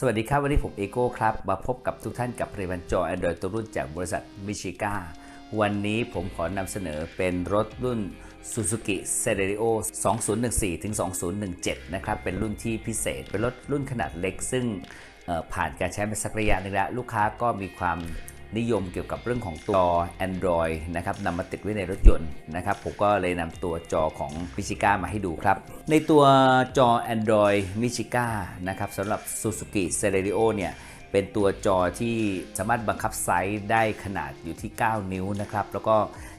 สวัสดีครับ วันนี้ผมเอโก้ครับ มาพบกับทุกท่านกับผลิตภัณฑ์จอ Android ตัวรุ่นจากบริษัทมิชิก้าวันนี้ผมขอนำเสนอเป็นรถรุ่น Suzuki s e r e r i o 2014ถึง2017 นะครับ เป็นรุ่นที่พิเศษ เป็นรถรุ่นขนาดเล็ก ซึ่งผ่านการใช้มาสักระยะนึงแล้ว ลูกค้าก็มีความ นิยมเกี่ยวกับเรื่องของตัว Android นะครับนำมาติดไว้ในรถยนต์นะครับผมก็เลยนำตัวจอของ m i c h i g a มาให้ดูครับ ในตัวจอ Android m i c h i g a นะครับสำหรับ Suzuki Celerio เนี่ยเป็นตัวจอที่สามารถบังคับไซส์ได้ขนาดอยู่ที่ 9 นิ้วนะครับ แล้วก็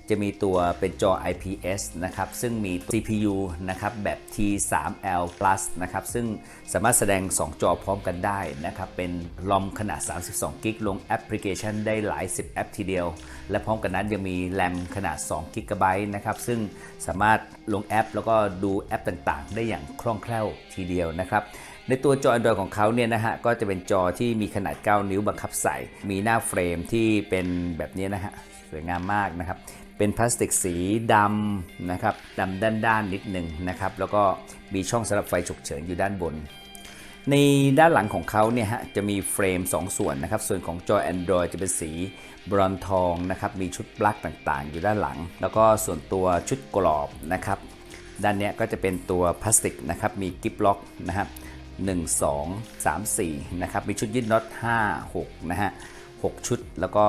จะมีตัวเป็นจอ IPS นะครับ ซึ่งมี CPU นะครับ แบบ T3L Plus นะครับ ซึ่งสามารถแสดง 2 จอพร้อมกันได้นะครับ เป็นลอมขนาด 32 กิกลงแอปพลิเคชันได้หลาย 10 แอปทีเดียว และพร้อมกันนั้นยังมีแรมขนาด2 g b นะครับ ซึ่งสามารถลงแอป แล้วก็ดูแอปต่างๆ ได้อย่างคล่องแคล่วทีเดียวนะครับในตัวจอ Android ของเขาเนี่ยนะฮะก็จะเป็นจอที่มีขนาด 9 นิ้วบังคับใส่ มีหน้าเฟรมที่เป็นแบบนี้นะฮะสวยงามมากนะครับ เป็นพลาสติกสีดำนะครับดำด้านๆนิดหนึ่งนะครับ แล้วก็มีช่องสำหรับไฟฉุกเฉินอยู่ด้านบน ในด้านหลังของเขาเนี่ยฮะจะมีเฟรม 2 ส่วนนะครับ ส่วนของจอ Android จะเป็นสีบรอนทองนะครับมีชุดปลั๊กต่างๆ อยู่ด้านหลัง แล้วก็ส่วนตัวชุดกรอบนะครับด้านเนี้ยก็จะเป็นตัวพลาสติกนะครับมีกิฟล็อกนะครับ1 2 3 4นะครับมีชุดยึดน็อต5 6นะฮะ6ชุดแล้วก็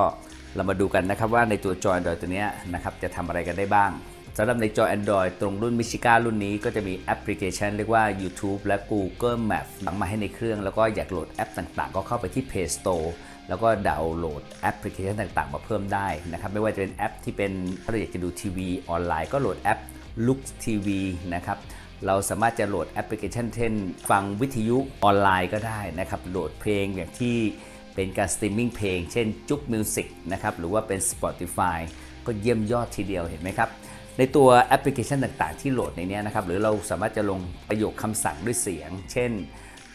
เรามาดูกันนะครับว่าในตัวจอ Android ตัวนี้นะครับจะทำอะไรกันได้บ้างสำหรับในจอ Android ตรงรุ่น m i c h i g a รุ่นนี้ก็จะมีแอปพลิเคชันเรียกว่า YouTube และ Google Map ฝังมาให้ในเครื่อง แล้วก็อยากโหลดแอปต่างๆ ก็เข้าไปที่ Play Store แล้วก็ดาวน์โหลดแอปพลิเคชันต่างๆ มาเพิ่มได้นะครับ ไม่ว่าจะเป็นแอปที่เป็นถ้าเราอยากจะดูทีวีออนไลน์ก็โหลดแอป Lux TV นะครับเราสามารถจะโหลดแอปพลิเคชันเช่น ฟังวิทยุออนไลน์ก็ได้นะครับ โหลดเพลงอย่างที่ เป็นการสตรีมมิ่งเพลง เช่นจุ๊กมิวสิกนะครับหรือว่าเป็น Spotify ก็เยี่ยมยอดทีเดียวเห็นไหมครับ ในตัวแอปพลิเคชันต่างๆ ที่โหลดในนี้นะครับ หรือเราสามารถจะลงประโยคคำสั่งด้วยเสียง เช่น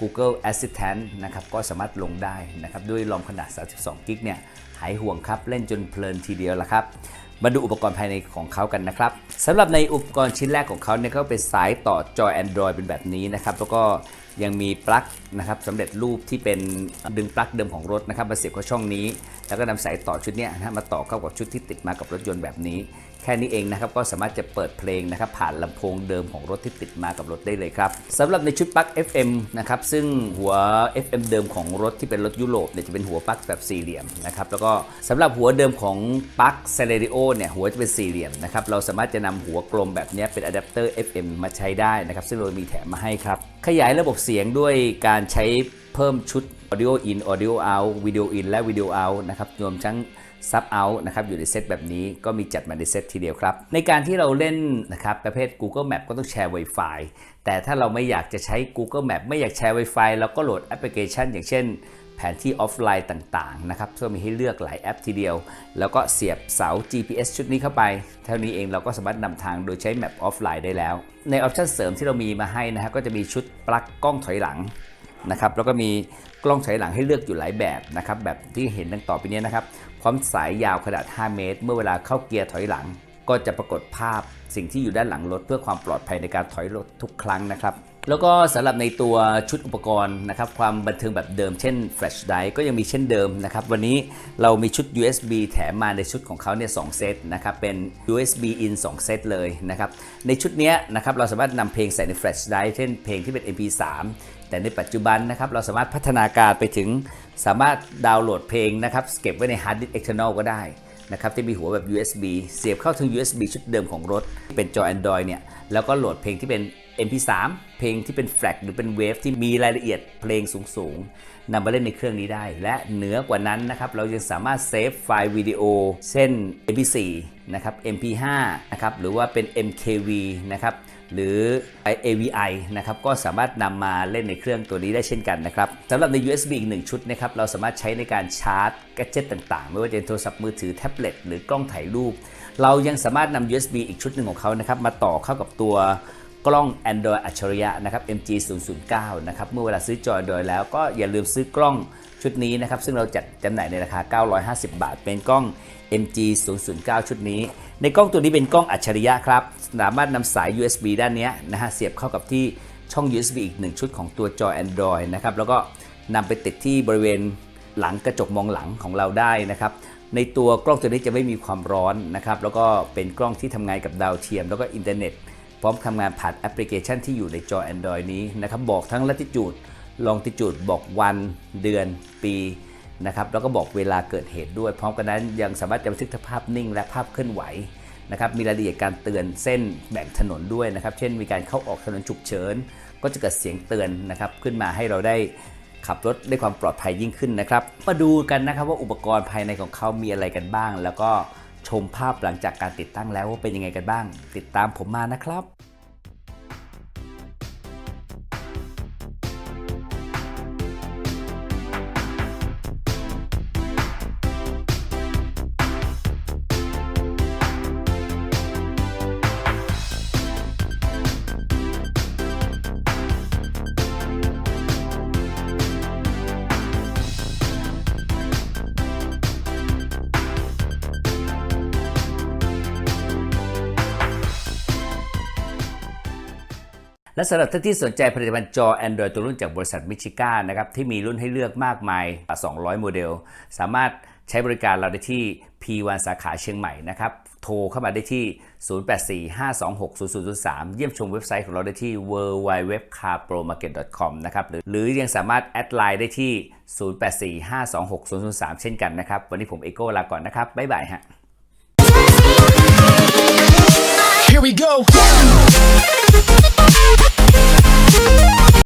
Google Assistant นะครับก็สามารถลงได้นะครับด้วยลอมขนาด 32 กิกเนี่ย หายห่วงครับ เล่นจนเพลินทีเดียวละครับ มาดูอุปกรณ์ภายในของเขากันนะครับสำหรับในอุปกรณ์ชิ้นแรกของเขาเนี่ยก็เป็นสายต่อจอ Android เป็นแบบนี้นะครับ แล้วก็ยังมีปลั๊กนะครับสำเร็จรูปที่เป็นดึงปลั๊กเดิมของรถนะครับมาเสียบเข้าช่องนี้ แล้วก็นำสายต่อชุดนี้นะมาต่อเข้ากับชุดที่ติดมากับรถยนต์แบบนี้ แค่นี้เองนะครับก็สามารถจะเปิดเพลงนะครับผ่านลำโพงเดิมของรถที่ติดมากับรถได้เลยครับสำหรับในชุดปลั๊ก FM นะครับซึ่งหัว FM เดิมของรถที่เป็นรถยุโรปเนี่ยจะเป็นหัวปลั๊กแบบสี่เหลี่ยมนะครับแล้วก็สำหรับหัวเดิมของปลั๊ก Celerio เนี่ยหัวจะเป็นสี่เหลี่ยมนะครับเราสามารถจะนำหัวกลมแบบนี้เป็นอะแดปเตอร์ FM มาใช้ได้นะครับซึ่งเรามีแถมมาให้ครับ ขยายระบบเสียงด้วยการใช้เพิ่มชุด Audio In Audio Out Video In และ Video Out นะครับรวมทั้งซับเอาท์นะครับอยู่ในเซตแบบนี้ก็มีจัดมาในเซตทีเดียวครับ ในการที่เราเล่นนะครับประเภท Google Map ก็ต้องแชร์ Wi-Fi แต่ถ้าเราไม่อยากจะใช้ Google Map ไม่อยากแชร์ Wi-Fi เราก็โหลดแอปพลิเคชัน อย่างเช่น แผนที่ออฟไลน์ต่างๆนะครับก็มีให้เลือกหลายแอปทีเดียว แล้วก็เสียบเสา GPS ชุดนี้เข้าไป เท่านี้เองเราก็สามารถนำทางโดยใช้แมปออฟไลน์ได้แล้ว ในออปชันเสริมที่เรามีมาให้นะฮะก็จะมีชุดปลั๊กกล้องถอยหลังนะครับแล้วก็มีกล้องถอยหลังให้เลือกอยู่หลายแบบนะครับแบบที่เห็นดังต่อไปนี้นะครับพร้อมสายยาวขนาด 5 เมตร เมื่อเวลาเข้าเกียร์ถอยหลัง ก็จะปรากฏภาพสิ่งที่อยู่ด้านหลังรถเพื่อความปลอดภัยในการถอยรถทุกครั้งนะครับ แล้วก็สำหรับในตัวชุดอุปกรณ์นะครับความบันเทิงแบบเดิมเช่น flash drive ก็ยังมีเช่นเดิมนะครับวันนี้เรามีชุด USB แถมมาในชุดของเขาเนี่ยสเซตนะครับเป็น USB in 2 เซตเลยนะครับในชุดเนี้ยนะครับเราสามารถนำเพลงใส่ใน flash drive เช่นเพลงที่เป็น MP3 แต่ในปัจจุบันนะครับเราสามารถพัฒนาการไปถึงสามารถดาวน์โหลดเพลงนะครับเก็บไว้ใน hard disk external ก็ได้นะครับที่มีหัวแบบ USB เสียบเข้าถึง USB ชุดเดิมของรถ เป็นจอ Android เนี่ยแล้วก็โหลดเพลงที่เป็น MP3 เพลงที่เป็นแฟลกหรือเป็นเวฟที่มีรายละเอียดเพลงสูงๆนำมาเล่นในเครื่องนี้ได้ และเหนือกว่านั้นนะครับเรายังสามารถเซฟไฟล์วิดีโอ เช่น MP4 นะครับ MP5 นะครับหรือว่าเป็น MKV นะครับหรือ AVI นะครับก็สามารถนำมาเล่นในเครื่องตัวนี้ได้เช่นกันนะครับสำหรับใน USB อีกหนึ่งชุดนะครับเราสามารถใช้ในการชาร์จแกจ e t ต่างๆ ไม่ว่าจะเป็นโทรศัพท์มือถือแท็บเล็ตหรือกล้องถ่ายรูป เรายังสามารถนำ USB อีกชุดหนึ่งของเขานะครับมาต่อเข้ากับตัว กล้อง Android อัจฉริยะนะครับ MG 0 0 9นะครับ เมื่อเวลาซื้อจอ Android แล้วก็อย่าลืมซื้อกล้องชุดนี้นะครับ ซึ่งเราจัดจำหน่ายในราคา 950 บาท เป็นกล้อง MG 0 0 9ชุดนี้ ในกล้องตัวนี้เป็นกล้องอัจฉริยะครับ สามารถนำสาย USB ด้านนี้นะฮะเสียบเข้ากับที่ช่อง USB อีกหนึ่งชุดของตัวจอ Android นะครับ แล้วก็นำไปติดที่บริเวณหลังกระจกมองหลังของเราได้นะครับในตัวกล้องตัวนี้จะไม่มีความร้อนนะครับ แล้วก็เป็นกล้องที่ทำงานกับดาวเทียม แล้วก็อินเทอร์เน็ต พร้อมทำงานผ่านแอปพลิเคชันที่อยู่ในจอ Android นี้นะครับบอกทั้ง latitude longitude บอกวันเดือนปีนะครับแล้วก็บอกเวลาเกิดเหตุด้วย พร้อมกันนั้นยังสามารถจะบันทึกภาพนิ่ง และภาพเคลื่อนไหวนะครับมีรายละเอียดการเตือนเส้นแบ่งถนนด้วยนะครับ เช่นมีการเข้าออกถนนฉุกเฉิน ก็จะเกิดเสียงเตือนนะครับขึ้นมาให้เราได้ขับรถด้วยความปลอดภัยยิ่งขึ้นนะครับ มาดูกันนะครับว่าอุปกรณ์ภายในของเขามีอะไรกันบ้าง แล้วก็ ชมภาพหลังจากการติดตั้งแล้วว่าเป็นยังไงกันบ้าง ติดตามผมมานะครับ และสำหรับท่านที่สนใจผลิตภัณฑ์จอ Android ตัวรุ่นจากบริษัทมิชิก้านะครับที่มีรุ่นให้เลือกมากมายกว่า200 โมเดล สามารถใช้บริการเราได้ที่ P1 สาขาเชียงใหม่นะครับ โทรเข้ามาได้ที่ 0845260003 เยี่ยมชมเว็บไซต์ของเราได้ที่ www.carpromarket.com นะครับ หรือหรือยังสามารถแอดไลน์ได้ที่ 0845260003 เช่นกันนะครับ วันนี้ผมเอโก้ลาก่อนนะครับ บ๊ายบายฮะ Here we go.